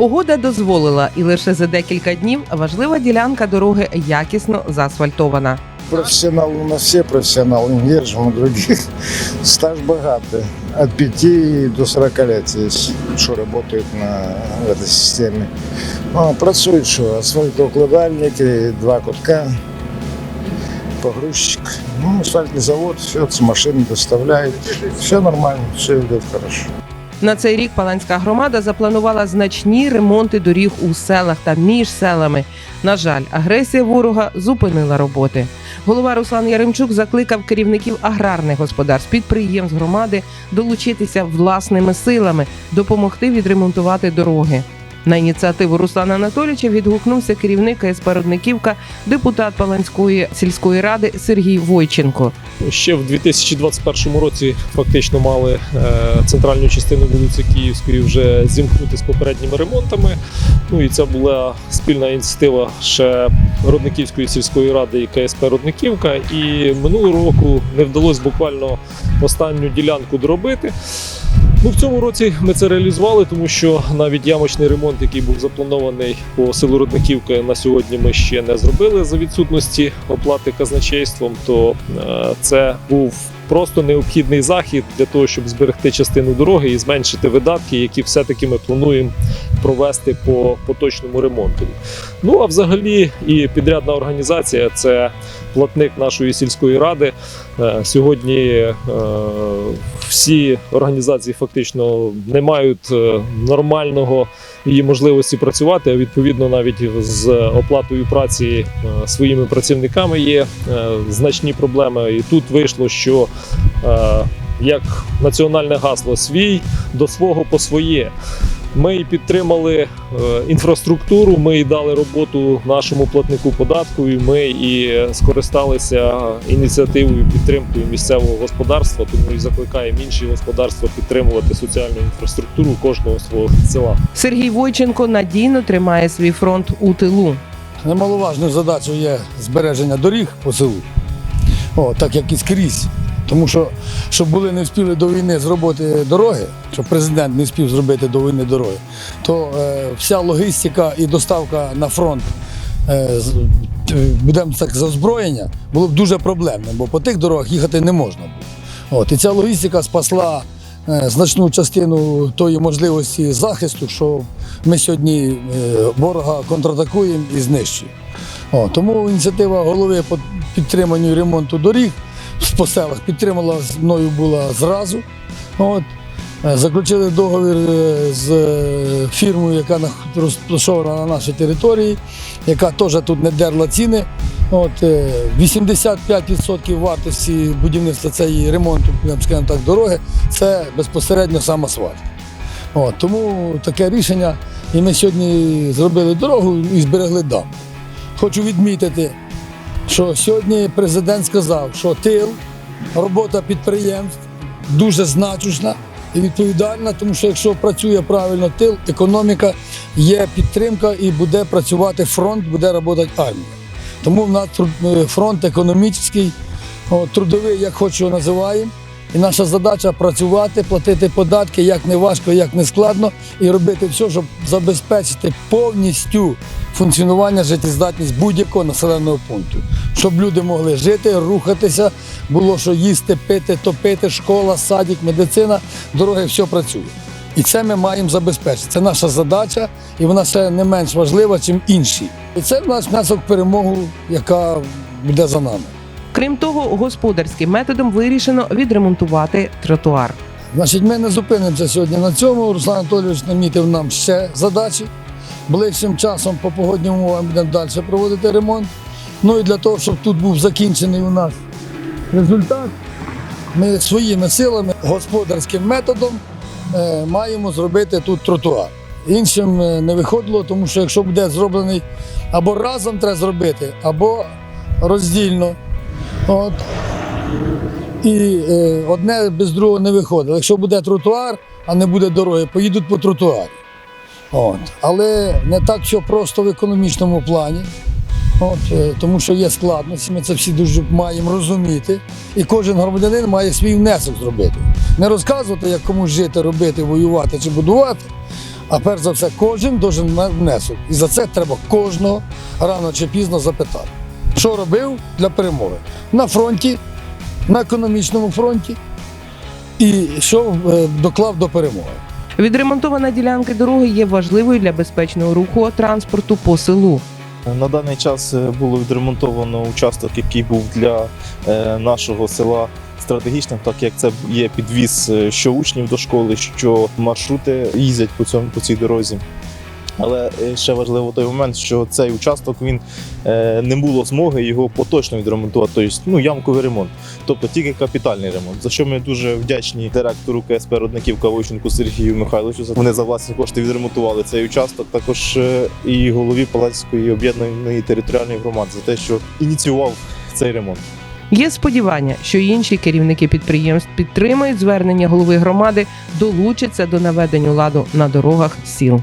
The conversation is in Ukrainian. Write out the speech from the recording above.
Погода дозволила, і лише за декілька днів важлива ділянка дороги якісно заасфальтована. Профессионал у нас все профессионалы, не держим у других. Стаж богатый. От 5 до 40 лет здесь, что работают на в этой системе. А, працюють, що асфальтоукладальники, два кутка, погрузчик. Ну, асфальтный завод, все, с машины доставляют. Все нормально, все идет хорошо. На цей рік Паланська громада запланувала значні ремонти доріг у селах та між селами. На жаль, агресія ворога зупинила роботи. Голова Руслан Яремчук закликав керівників аграрних господарств підприємств громади долучитися власними силами, допомогти відремонтувати дороги. На ініціативу Руслана Анатолійовича відгукнувся керівник КСП «Родниківка», депутат Паланської сільської ради Сергій Войченко. Ще в 2021 році фактично мали е, центральну частину вулиці Київської вже зімкнути з попередніми ремонтами. Ну і це була спільна ініціатива ще Родниківської сільської ради і КСП Родниківка. І минулого року не вдалося буквально останню ділянку доробити. Ну, в цьому році ми це реалізували, тому що навіть ямочний ремонт, який був запланований по селу Родниківка, на сьогодні ми ще не зробили за відсутності оплати казначейством. То е, це був просто необхідний захід для того, щоб зберегти частину дороги і зменшити видатки, які все-таки ми плануємо провести по поточному ремонту. Ну а взагалі, і підрядна організація це платник нашої сільської ради. Е, Сьогодні е, всі організації фактично не мають е, нормального її можливості працювати. Відповідно, навіть з оплатою праці своїми працівниками є значні проблеми. І тут вийшло, що як національне гасло свій до свого по своє. Ми і підтримали е, інфраструктуру, ми і дали роботу нашому платнику податку. І ми і скористалися ініціативою підтримкою місцевого господарства. Тому і закликаємо інші господарства підтримувати соціальну інфраструктуру кожного свого села. Сергій Войченко надійно тримає свій фронт у тилу. Немаловажною задачею є збереження доріг по селу, О, так як і скрізь. Тому що, щоб були не встигли до війни зробити дороги, щоб президент не спів зробити до війни дороги, то е, вся логістика і доставка на фронт, е, е, будемо так за озброєння, було б дуже проблемним, бо по тих дорогах їхати не можна було. От, і ця логістика спасла е, значну частину тої можливості захисту, що ми сьогодні е, ворога контратакуємо і знищуємо. О, тому ініціатива голови по підтриманню ремонту доріг по селах підтримала мною була зразу. От. Е, Заключили договір е, з е, фірмою, яка розташована на нашій території, яка теж тут не дерла ціни. От, е, 85% вартості будівництва цієї ремонту, скажімо так, дороги це безпосередньо сам асфальт. От, тому таке рішення. І ми сьогодні зробили дорогу і зберегли дам. Хочу відмітити, що сьогодні президент сказав, що тил, робота підприємств дуже значущна і відповідальна, тому що якщо працює правильно тил, економіка, є підтримка і буде працювати фронт, буде працювати армія. Тому в нас е, фронт економічний, трудовий, як хоч його називаємо. І наша задача працювати, платити податки як не важко, як не складно, і робити все, щоб забезпечити повністю функціонування життєздатність будь-якого населеного пункту, щоб люди могли жити, рухатися, було що їсти, пити, топити, школа, садик, медицина, дороги, все працює. І це ми маємо забезпечити. Це наша задача, і вона ще не менш важлива, ніж інші. І це наш внесок перемогу, яка буде за нами. Крім того, господарським методом вирішено відремонтувати тротуар. Значить, ми не зупинимося сьогодні на цьому. Руслан Анатолійович намітив нам ще задачі. Ближчим часом по погодним умовам будемо далі проводити ремонт. Ну і для того, щоб тут був закінчений у нас результат, ми своїми силами, господарським методом е, маємо зробити тут тротуар. Іншим е, не виходило, тому що якщо буде зроблений або разом треба зробити, або роздільно. От, і е, одне без другого не виходить. Якщо буде тротуар, а не буде дороги, поїдуть по тротуарі. От. Але не так все просто в економічному плані, От, е, тому що є складності, ми це всі дуже маємо розуміти. І кожен громадянин має свій внесок зробити. Не розказувати, як комусь жити, робити, воювати чи будувати, А перш за все, кожен на- внесок. І за це треба кожного рано чи пізно запитати. Що робив для перемоги? На фронті, на економічному фронті, і що е, доклав до перемоги. Відремонтована ділянка дороги є важливою для безпечного руху транспорту по селу. На даний час е, було відремонтовано участок, який був для е, нашого села стратегічним, так як це є підвіз що учнів до школи, що маршрути їздять по цьому по цій дорозі. Але ще важливо той момент, що цей участок він е, не було змоги його поточно відремонтувати, тобто ну, ямковий ремонт, тобто тільки капітальний ремонт. За що ми дуже вдячні директору КСП Родниківка Войченку Сергію Михайловичу. Вони за власні кошти відремонтували цей участок. Також е, і голові Палацької об'єднаної територіальної громади за те, що ініціював цей ремонт. Є сподівання, що інші керівники підприємств підтримують звернення голови громади, долучаться до наведення ладу на дорогах сіл.